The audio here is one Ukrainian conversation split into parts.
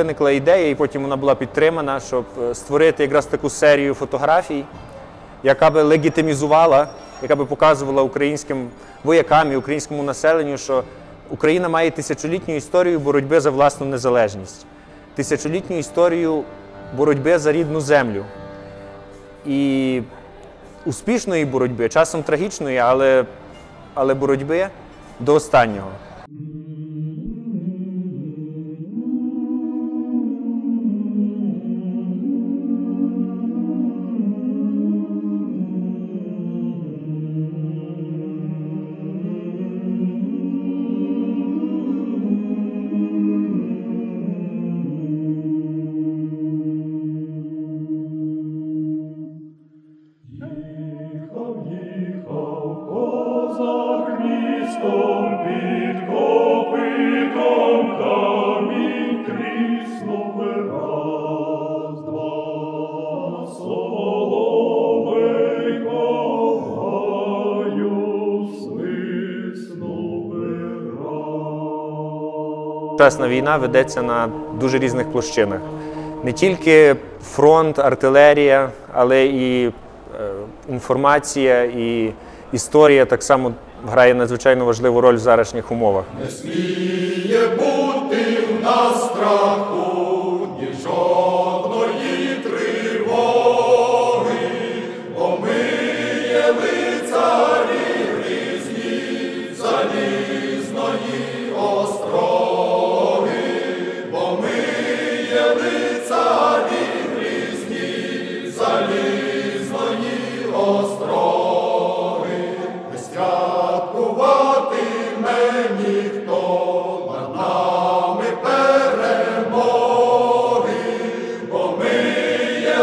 Виникла ідея, і потім вона була підтримана, щоб е, створити якраз таку серію фотографій, яка би легітимізувала, яка би показувала українським воякам і українському населенню, що Україна має тисячолітню історію боротьби за власну незалежність, тисячолітню історію боротьби за рідну землю. І успішної боротьби, часом трагічної, але, але боротьби до останнього. Сучасна війна ведеться на дуже різних площинах. Не тільки фронт, артилерія, але і е, інформація, і історія так само грає надзвичайно важливу роль в зараз умовах. Остроги, не святкуватиме ніхто над нами перемоги, бо ми є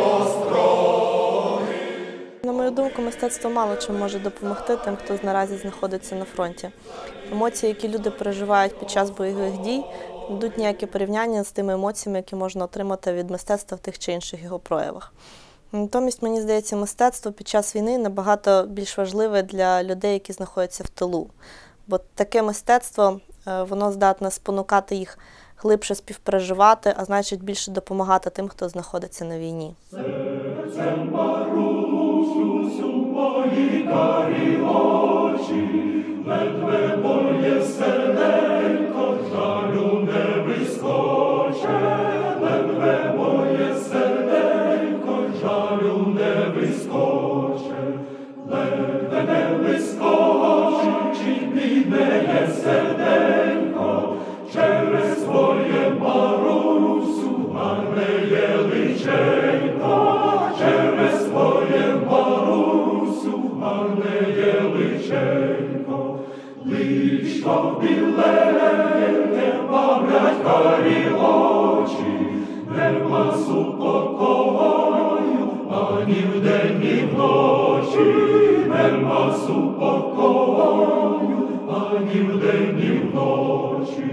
остроги. На мою думку, мистецтво мало чим може допомогти тим, хто наразі знаходиться на фронті. Емоції, які люди переживають під час бойових дій, йдуть ніякі порівняння з тими емоціями, які можна отримати від мистецтва в тих чи інших його проявах. Натомість, мені здається, мистецтво під час війни набагато більш важливе для людей, які знаходяться в тилу. Бо таке мистецтво е, воно здатне спонукати їх глибше співпереживати, а значить більше допомагати тим, хто знаходиться на війні. Ледве моє серденько є личенько, через своє марусю гарне є личенько, личко біленьке бавлять карі очі, нема супокою, ані вдень, ні вночі, нема супокою, ані вдень, ні вночі.